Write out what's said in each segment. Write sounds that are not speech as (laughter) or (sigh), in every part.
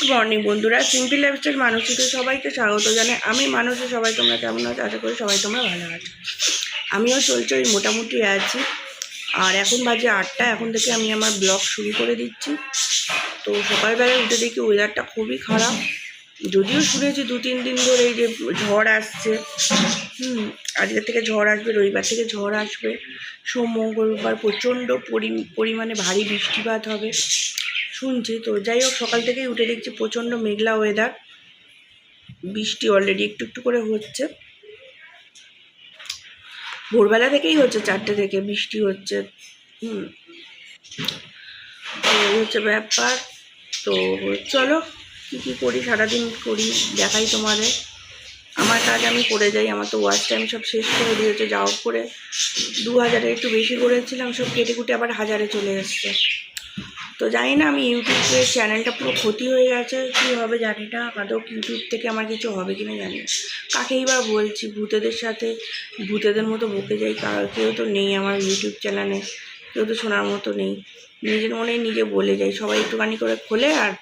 Good morning বন্ধুরা simple lifestyle মানুষকে সবাইকে স্বাগত জানাই। আমি মানুষে, সবাই তোমরা কেমন আছো? আশা করি সবাই তোমরা ভালো আছো। আমিও চলছে, ওই মোটামুটি আছি। আর এখন বাজে আটটা, এখন থেকে আমি আমার ব্লগ শুরু করে দিচ্ছি। তো সকালবেলায় উঠে দেখি ওয়েদারটা খুবই খারাপ। যদিও শুনেছি দু, তিন দিন ধরে এই যে ঝড় আসছে। হুম, আজকের থেকে ঝড় আসবে, রবিবার থেকে ঝড় আসবে। সোম, মঙ্গলবার প্রচণ্ড পরি- পরিমাণে ভারী বৃষ্টিপাত হবে। শুনছি। তো যাই হোক, সকাল থেকেই উঠে দেখছি প্রচণ্ড মেঘলা ওয়েদার বৃষ্টি অলরেডি একটু একটু করে হচ্ছে। ভোরবেলা থেকেই হচ্ছে, চারটে থেকে বৃষ্টি হচ্ছে। হুম। এই হচ্ছে ব্যাপার। তো চলো, কী কী করি, সারাদিন করি, দেখাই তোমাদের। আমার কাজ আমি করে যাই, আমার তো ওয়াচ টাইম সব শেষ করে দিয়েছে যা হোক করে। দু হাজারে একটু বেশি করেছিলাম, সব কেটে কুটে আবার হাজারে চলে এসছে। তো জানি না, আমি ইউটিউবের চ্যানেলটা পুরো ক্ষতি হয়ে গেছে, কী হবে জানি না আদৌ ইউটিউব থেকে আমার কিছু হবে কি না জানি না। কাকেই বা বলছি, ভূতেদের সাথে, ভূতেদের মতো বকে যাই কার কেউ তো নেই আমার ইউটিউব চ্যানেলে কেউ তো শোনার মতো নেই। নিজের মনেই নিজে বলে যাই, সবাই একটুখানি করে খোলে আর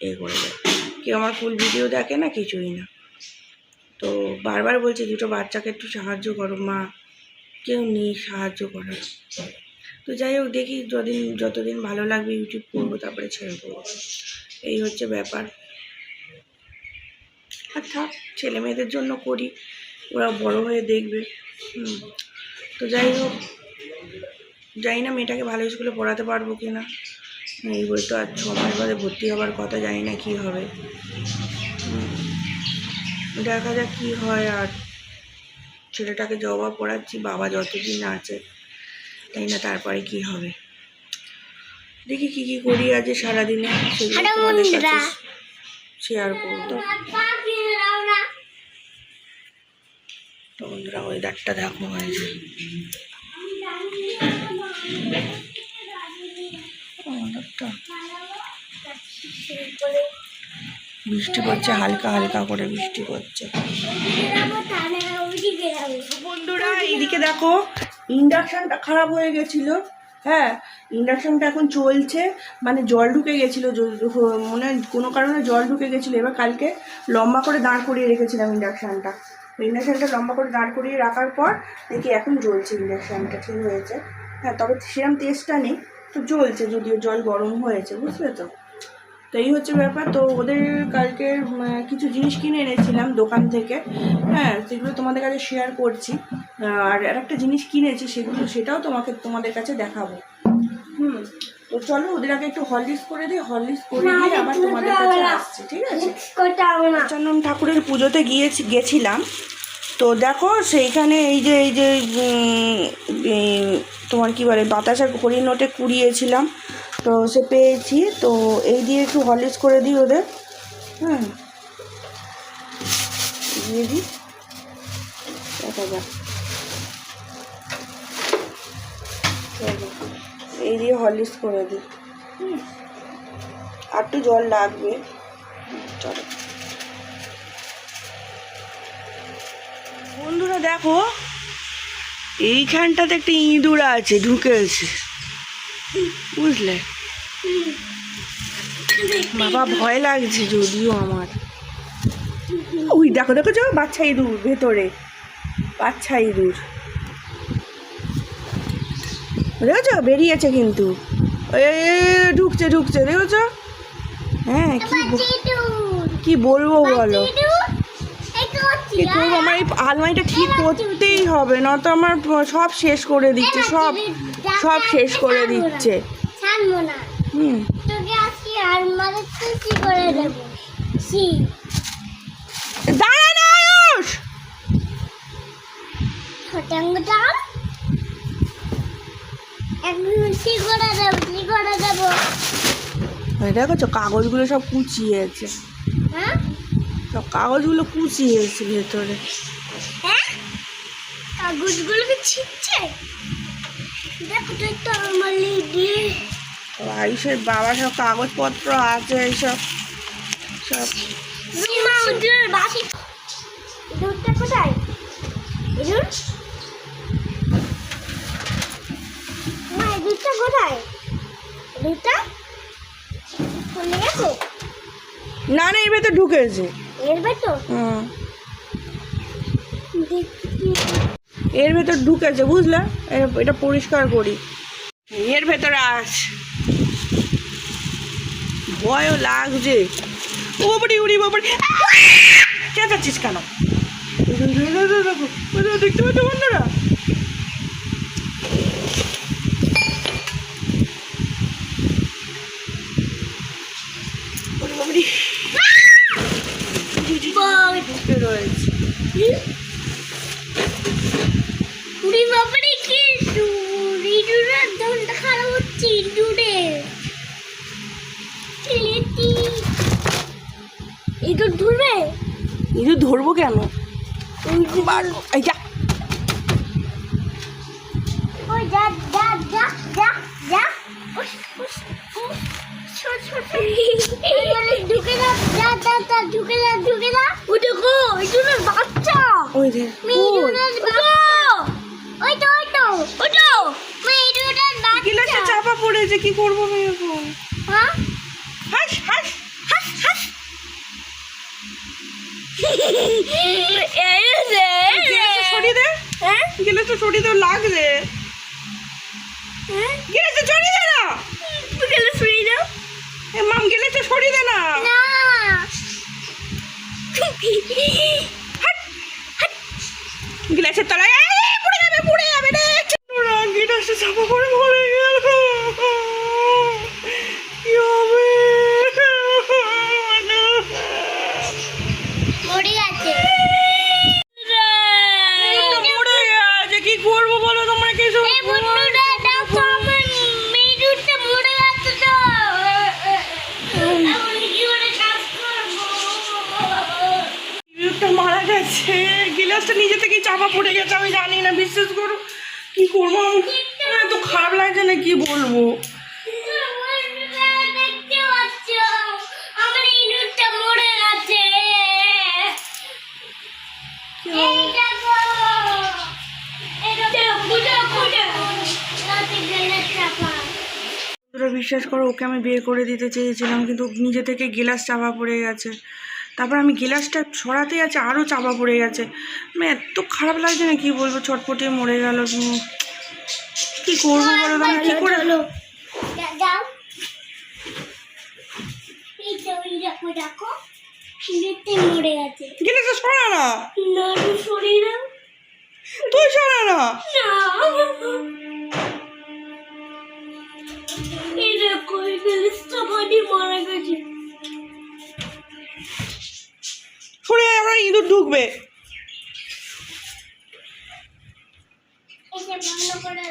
এ করে যায় কেউ আমার ফুল ভিডিও দেখে না, কিছুই না। তো বারবার বলছি, দুটো বাচ্চাকে একটু সাহায্য করো, মা। কেউ নেই, সাহায্য করার। তো যাই হোক, দেখি যদিন যতদিন ভালো লাগবে ইউটিউব করব, তারপরে ছেড়ে দেবো। এই হচ্ছে ব্যাপার। আর থাক, ছেলে মেয়েদের জন্য করি, ওরা বড় হয়ে দেখবে। তো যাই হোক, জানি না মেয়েটাকে ভালো স্কুলে পড়াতে পারব কি না এই বই তো আর ছ মাস বাদে ভর্তি হবার কথা জানি না কী হবে। দেখা যাক কী হয়। আর ছেলেটাকে জবা পড়াচ্ছি, বাবা যতদিন আছে। তাই না তারপরে কি হবে। দেখি কি কি করি আজ সারাদিনে। শেয়ার করব। তো বন্ধুরা ওয়েদারটা দেখো হয়েছে বৃষ্টি পড়ছে হালকা হালকা করে বৃষ্টি পড়ছে। বন্ধুরা এইদিকে দেখো ইন্ডাকশনটা খারাপ হয়ে গেছিল হ্যাঁ ইন্ডাকশানটা এখন চলছে মানে জল ঢুকে গেছিল মনে কোনো কারণে জল ঢুকে গেছিল, এবার কালকে লম্বা করে দাঁড় করিয়ে রেখেছিলাম ইন্ডাকশানটা। ইন্ডাকশানটা লম্বা করে দাঁড় করিয়ে রাখার পর দেখি এখন জ্বলছে ইন্ডাকশানটা, ঠিক হয়েছে। হ্যাঁ তবে সেরকম টেস্টটা নেই, তো জ্বলছে, যদিও জল গরম হয়েছে, বুঝলে তো? তো এই হচ্ছে ব্যাপার। তো ওদের কালকে কিছু জিনিস কিনে এনেছিলাম দোকান থেকে। হ্যাঁ সেগুলো তোমাদের কাছে শেয়ার করছি। আর আর একটা জিনিস কিনেছি সেগুলো সেটাও তোমাকে তোমাদের কাছে দেখাবো। হুম তো চলো ওদের আগে একটু হরলিক্স করে দিই। হরলিক্স করে দিয়ে আবার তোমাদের কাছে আসছি ঠিক আছে? চন্দন ঠাকুরের পুজোতে গিয়েছি গেছিলাম। তো দেখো সেইখানে এই যে এই যে তোমার কি বলে বাতাসার ঘড়ি নোটে কুড়িয়েছিলাম। তো সে পেয়েছি তো এই দিয়ে একটু হলিস করে দিই ওদের। হ্যাঁ দিয়ে দিই। দেখা যাক। এই দিয়ে হলিস করে দিই। হুম। আর একটু জল লাগবে। হুম, চলো। বন্ধুরা দেখো এইখানটাতে একটা ইঁদুর আছে ঢুকেছে। বুঝলে? বাবা ভয় লাগছে যদিও আমার। ওই দেখো দেখো চো বাচ্চা ইঁদুর ভেতরে। বাচ্চা ইঁদুর। দেখেছ? বেরিয়েছে কিন্তু। এ ঢুকছে ঢুকছে দেখেছ? হ্যাঁ কি কি বলব বলো? কি করব আমার এই আলমারিটা ঠিক করতেই হবে না তো আমার সব শেষ করে দিচ্ছে সব সব শেষ করে দিচ্ছে। না। হুম। তোকে আজকে আর মাঝে কি করে দেবো? সি দাঁড়া না আয়ুষ! ছোটাঙ্গটা একদম কি করে দেবো? কি করে দেবো? ওই দেখো কাগজগুলো সব কুচিয়েছে। হ্যাঁ? সব কাগজগুলো কুচিয়েছে ভেতরে। হ্যাঁ? কাগজগুলোকে ছিটছে? দেখো তো আমার দিয়ে তো আয়ুষের বাবা সব কাগজপত্র আছে এইসব সব। দুধটা কোথায়? দুধটা কোথায়? দুধটা চলে গেছে? না না এর ভেতর ঢুকেছে এর ভেতর? হুম। এর ভেতর ঢুকেছে বুঝলে? এটা পরিষ্কার করি। এর ভেতরে আস। ভয়ও লাগছে। ও বাবারি উড়ি বাবারি চেঁচাচ্ছিস কেন দেখো, দেখো, দেখো, দেখতে পাচ্ছ বন্ধুরা ওরে বাবারি। ঢুকে রয়েছে উড়ি বাবারে কি ইঁদুরের দমটা খারাপ হচ্ছে ইঁদুরে লেটি ইঁদুর ধরবে ইঁদুর ধরবো কেন এই যা ওই যা যা যা যা যা উস, উস, উস, ছোট, ছোট। এইবারে ঢুকে যা যা যা যা ঢুকে যা ঢুকে যা ও দেখো বাচ্চা ওই যে ওই তো ওই তো ওই তো গিলাসটা বাচ্চা পড়েছে কি করব আমি হ্যাঁ এই গিলাসটা সরিয়ে দে হ্যাঁ গিলাসটা সরিয়ে দে লাগছে হ্যাঁ গিলাসটা সরিয়ে দে না এ গেলে তো সরিয়ে দে না। গ্লাসের গিলাসের তলায় পড়ে যাবে পড়ে যাবে রে। ওরা সে চাপা পড়ে পড়ে গেল কি হবে মরে গেছে পড়ে গেছে কি করব বলো তোমরা কি সব এই বন্ধুরা দেখো আমার মেরুটা মরে গেছে তো এখন কি করে কাজ করব বিদ্যুৎটা মারা গেছে গিলাসটা নিজে থেকে চাপা পড়ে গেছে, আমি জানি না, বিশ্বাস করো। কি করব? আমি আমার এত খারাপ লাগছে না, কি বলব? বিশ্বাস করো, ওকে আমি বের করে দিতে চেয়েছিলাম, কিন্তু নিজে থেকে গিলাস চাপা পড়ে গেছে। তারপর আমি গিলাসটা সরাতে যাচ্ছে আরও চাপা পড়ে গেছে। মানে এত খারাপ লাগছে না কি বলব ছটপটে মরে গেল কি করব বলো তো আমি কি করে সরা না। না তুই সরা না। মারা গেছে। ইঁদুর ঢুকবে এসে বন্ধ করে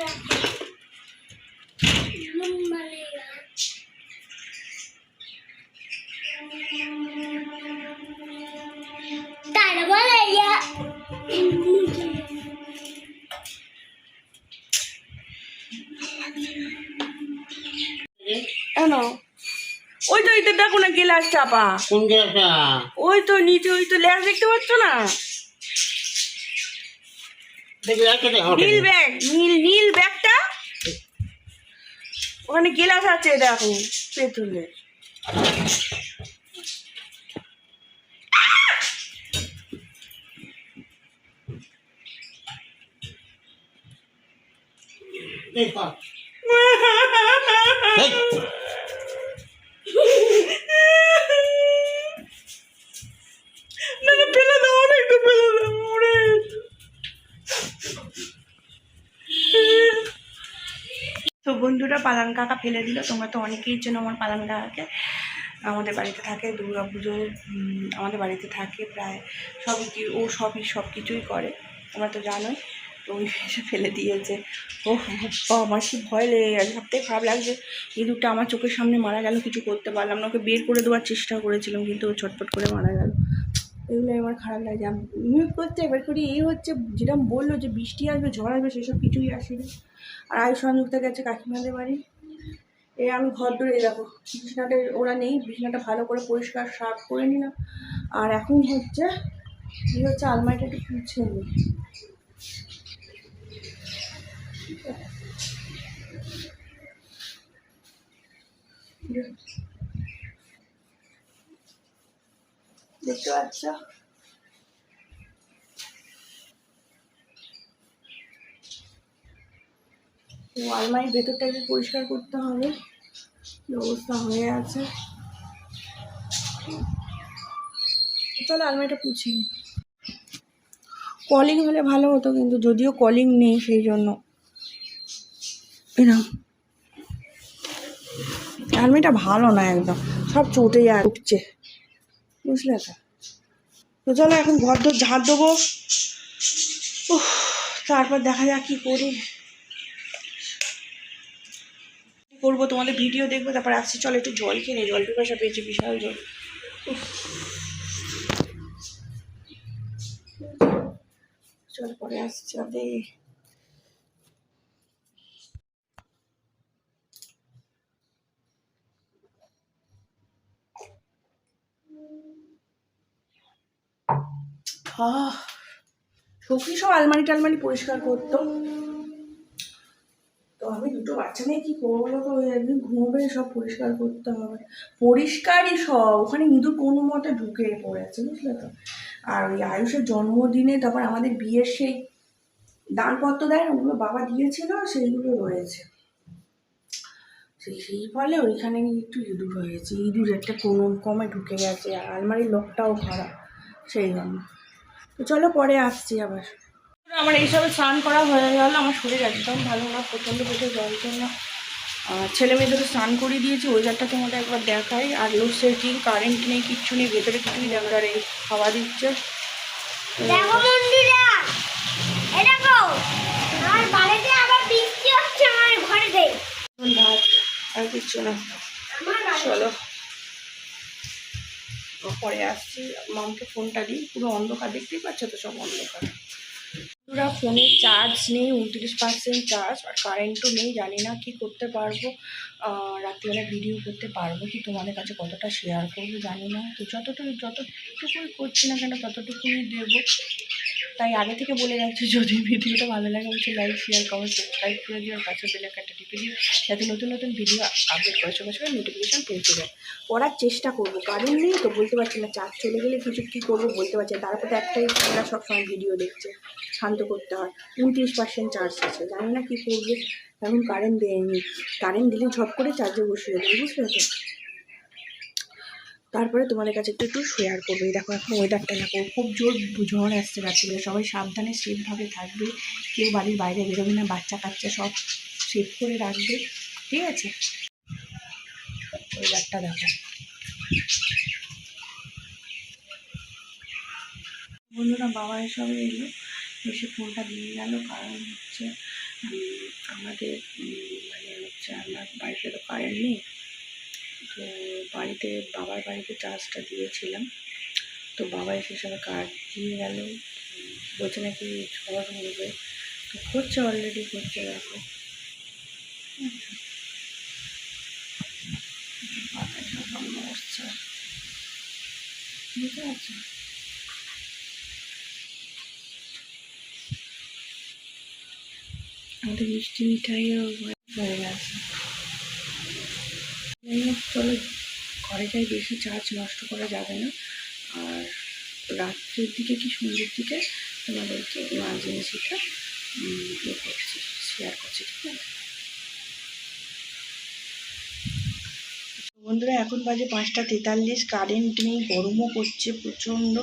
ওইটা দেখো না গিলাস চাপা। কোন ওই তো নিচে ওই তো ল্যাস দেখতে পাচ্ছ না? নীল ব্যাগ নীল নীল ব্যাগটা? ওখানে গিলাস আছে দেখো পেতুলে (laughs) বন্ধুরা পালান কাকা ফেলে দিল। তোমরা তো অনেকেই চেনো আমার পালান কাকাকে। আমাদের বাড়িতে থাকে, দুর্গা পুজো আমাদের বাড়িতে থাকে প্রায় সবই কি ও সবই সব কিছুই করে, তোমরা তো জানোই। তো ওই এসে ফেলে দিয়েছে। ও আমার কি ভয় লেগে গেছে, সবথেকে খারাপ লাগছে ইঁদুরটা আমার চোখের সামনে মারা গেল, কিছু করতে পারলাম না, ওকে বের করে দেওয়ার চেষ্টা করেছিলাম, কিন্তু ও ছটফট করে মারা গেল। এগুলো আমার খারাপ লাগে। মিউট করতে এবার করি, এই হচ্ছে যেরকম বলল যে বৃষ্টি আসবে, ঝড় আসবে, সেসব কিছুই আসেনি। আর আয় সংযুক্ত গেছে কাকিমাদের বাড়ি? এ আমি ঘর ধরে দেখো বিছানাটা ওরা নেই, বিছানাটা ভালো করে পরিষ্কার সাফ করে নিলাম। আর এখন হচ্ছে এই হচ্ছে আলমারিটা একটু পুছে নিই দেখতে পাচ্ছ? আলমারির ভেতরটাকে পরিষ্কার করতে হবে। অবস্থা হয়ে আছে। চলো আলমারিটা পুছি কলিং হলে ভালো হতো, কিন্তু যদিও কলিং নেই সেই জন্য। এরকম আলমারিটা ভালো না একদম। সব চটে যায় উঠছে বুঝলে তো? তো চলো এখন ঘর দর ঝাড় দেবো। তারপর দেখা যাক কি করি। করব, তোমাদের ভিডিও দেখব, তারপর আসছি। চলো একটু জল নিই জল পিপাসা পেয়েছি, বিশাল জল। চল পরে আসছি সখী সব আলমারি টালমারি পরিষ্কার করতো। তো আমি দুটো বাচ্চা নিয়ে কি করব তো? ওই একদিন ঘুমোবে, সব পরিষ্কার করতে হবে। পরিষ্কারই সব, ওখানে ইঁদুর কোনো মতে ঢুকে পড়েছে বুঝলে তো? আর ওই আয়ুষের জন্মদিনে তারপর আমাদের বিয়ের সেই দানপত্র দেয় ওগুলো বাবা দিয়েছিল, সেইগুলো রয়েছে। সেই সেই ফলে ওইখানে একটু ইঁদুর হয়েছে। ইঁদুর একটা কোনো কমে ঢুকে গেছে, আর আলমারির লকটাও খারাপ সেই জন্য। তো চলো পরে আসছি আবার। আমার এইসবে স্নান করা হয়ে গেল আমার শরীর একদম ভালো না প্রচণ্ড পেটে যন্ত্রণা আর ছেলে মেয়েদেরও স্নান করিয়ে দিয়েছি ওয়েদারটা তোমাদের একবার দেখাই। আর লোডশেডিং কারেন্ট নেই কিচ্ছু নেই ভেতরে কিছুই দেখা আর এই খাওয়া দিচ্ছে। দেখো বন্ধুরা এই দেখো আমার বাড়িতে আবার বৃষ্টি হচ্ছে আমার ঘরেতে। ভাত আর কিচ্ছু না। চলো। পরে আসছি, মামকে ফোনটা দিই, পুরো অন্ধকার দেখতেই পাচ্ছ তো সব অন্ধকার। পুরা ফোনে চার্জ নেই, উনত্রিশ পার্সেন্ট চার্জ আর কারেন্টও নেই, জানি না কি করতে পারব। রাত্রিবেলা ভিডিও করতে পারব কি, তোমাদের কাছে কতটা শেয়ার করব জানি না। তো যতটুকু, যতটুকুই করছি না কেন, ততটুকুই দেবো। তাই আগে থেকে বলে রাখছি, যদি ভিডিওটা ভালো লাগে, অবশ্যই লাইক শেয়ার কমেন্ট সাবস্ক্রাইব করে দিও, আর পাশে একটা টিপে দিও, যাতে নতুন নতুন ভিডিও আপডেট করার সঙ্গে সঙ্গে নোটিফিকেশান পৌঁছে যায়। করার চেষ্টা করব, কারণ নেই তো, বলতে পারছি না চার্জ চলে গেলে কিছু কী করব বলতে পারছি না, তারপরে একটাই ওরা সবসময় ভিডিও দেখছে, শান্ত করতে হয়। উনত্রিশ পার্সেন্ট চার্জ আছে, জানি না কী করবে এখন কারেন্ট দেয়নি কারেন্ট দিলে ঝপ করে চার্জে বসিয়ে দেবে বুঝতে তো? তারপরে তোমাদের কাছে একটু একটু শেয়ার করবে। দেখো, এখন ওয়েদারটা দেখো, খুব জোর ঝড় আসছে রাত্রিবেলা। সবাই সাবধানে সেফভাবে থাকবে। কেউ বাড়ির বাইরে বেরোবে না বাচ্চা কাচ্চা সব সেফ করে রাখবে। ঠিক আছে? ওয়েদারটা দেখো। বন্ধুরা, বাবা এসবে এলো, এসে ফোনটা দিয়ে গেল। কারণ হচ্ছে আমাদের মানে হচ্ছে, আমার বাড়িতে তো কারেন্ট নেই। তো বাড়িতে, বাবার বাড়িতে চার্জটা দিয়েছিলাম। তো বাবা এসে সবাই কার্ড দিয়ে গেল। বলছে নাকি ঝড় হবে তো হচ্ছে অলরেডি হচ্ছে দেখো বুঝতে আমাদের মিষ্টি মিঠাইও হয়ে গেছে। হোক চলো ঘরে যাই বেশি চার্জ নষ্ট করা যাবে না। আর রাত্রের দিকে কি সন্ধ্যের দিকে তোমাদেরকে ইমার্জেন্সিটা ইয়ে করছি শেয়ার করছি, ঠিক আছে? বন্ধুরা, এখন বাজে পাঁচটা তেতাল্লিশ। কারেন্ট নেই, গরমও করছে প্রচণ্ড।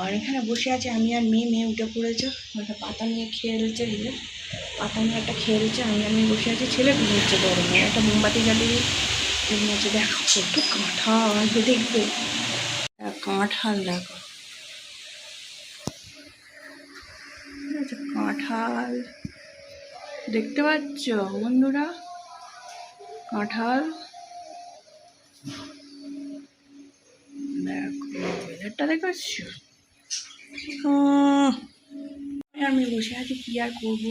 আর এখানে বসে আছে আমি আর মেয়ে মেয়ে উঠে পড়েছে। একটা পাতা নিয়ে খেলছে, পাতা নিয়ে একটা খেলছে, আমি আর মেয়ে বসে আছি। ছেলে ঘুমোচ্ছে গরমে। একটা মোমবাতি জ্বালিয়ে ঘুমোচ্ছে দেখো, কত কাঁঠাল দেখবে? কাঁঠাল দেখো। কাঁঠাল। দেখতে পাচ্ছ বন্ধুরা? কাঁঠাল। দেখো আমি বসে আছি, কি আর করব?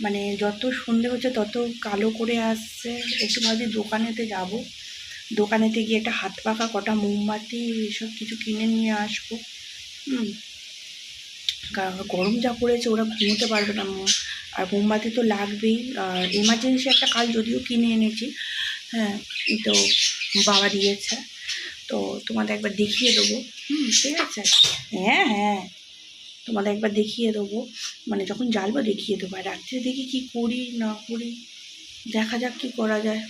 মানে যত সন্ধে হচ্ছে তত কালো করে আসছে। একটু ভাবছি দোকানেতে যাব। দোকানেতে গিয়ে একটা হাত পাকা কটা মোমবাতি, এসব কিছু কিনে নিয়ে আসব। গরম যা পড়েছে ওরা ঘুমোতে পারবে না আর মোমবাতি তো লাগবেই। আর এমার্জেন্সি একটা কাল যদিও কিনে এনেছি। হ্যাঁ তো বাবা দিয়েছে। তো তোমাদের একবার দেখিয়ে দেবো। হুম, ঠিক আছে। হ্যাঁ হ্যাঁ। তোমাদের একবার দেখিয়ে দেবো। মানে যখন জ্বালবো দেখিয়ে দেবো। আর রাত্রে দেখি কি করি, না করি, দেখা যাক কি করা যায়।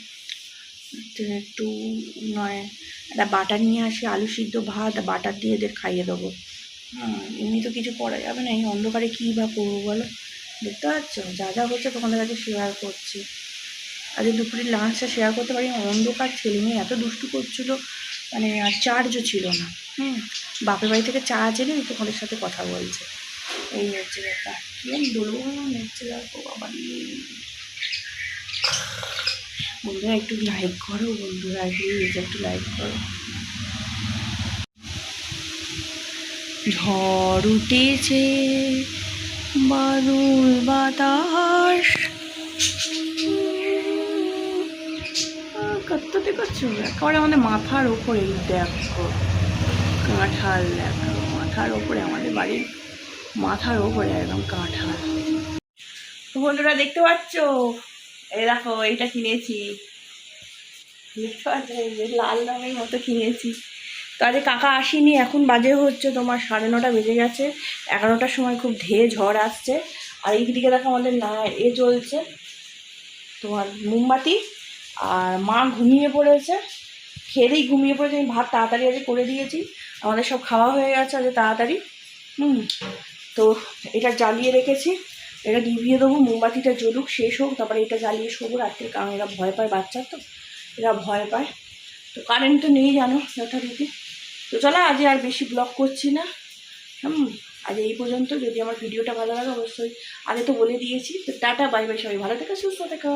একটু, নয়, একটা বাটার নিয়ে আসি, আলু সিদ্ধ ভাত, বাটার দিয়ে এদের খাইয়ে দেবো। হ্যাঁ এমনি তো কিছু করা যাবে না। এই অন্ধকারে কী বা করব বলো? দেখতে পাচ্ছ? যা যা হচ্ছে তোমাদের কাছে শেয়ার করছি। আজকে দুপুরের লাঞ্চটা শেয়ার করতে পারি অন্ধকার ছেলে মেয়ে এত দুষ্টু করছিল। মানে আর চার্জও ছিল না। হুম, বাপের বাড়ি থেকে চা চার্জ এনে তোমাদের সাথে কথা বলছে। এই হচ্ছে ব্যাপার। কি বলব? হচ্ছে দেখো বন্ধুরা, একটু লাইক করো, বন্ধুরা একটু লাইক করো। ঝড় উঠেছে, বাদুল বাতাস। করতে করছ একেবারে আমাদের মাথার ওপরে দেখো। কাঁঠাল দেখো, মাথার ওপরে, আমাদের বাড়ির মাথার ওপরে একদম কাঁঠাল। বন্ধুরা, দেখতে পাচ্ছ? এই দেখো, এইটা কিনেছি। লাল রঙের মতো কিনেছি। তো আজকে কাকা আসেনি, এখন বাজে হচ্ছে তোমার সাড়ে নটা বেজে গেছে। এগারোটার সময় খুব ধেয়ে ঝড় আসছে। আর এই দিকে দেখো আমাদের না, এ চলছে তোমার মোমবাতি, আর মা ঘুমিয়ে পড়েছে। খেয়েই ঘুমিয়ে পড়েছে, আমি ভাত তাড়াতাড়ি আজকে করে দিয়েছি। আমাদের সব খাওয়া হয়ে গেছে আজ তাড়াতাড়ি। হুম, তো এটা জ্বালিয়ে রেখেছি। এটা নিভিয়ে দেবো, মোমবাতিটা জ্বলুক, শেষ হোক, তারপরে এটা জ্বালিয়ে শোবো। রাত্রে কারণ এরা ভয় পায় বাচ্চা তো, এরা ভয় পায়। তো কারেন্ট তো নেই জানো যথারীতি। তো চলো, আজ আর বেশি ব্লগ করছি না। হুম, আজ এই পর্যন্ত। যদি আমার ভিডিওটা ভালো লাগে, অবশ্যই আগে তো বলে দিয়েছি। তো টাটা বাই বাই সবাই। ভালো থেকো, সুস্থ থেকো।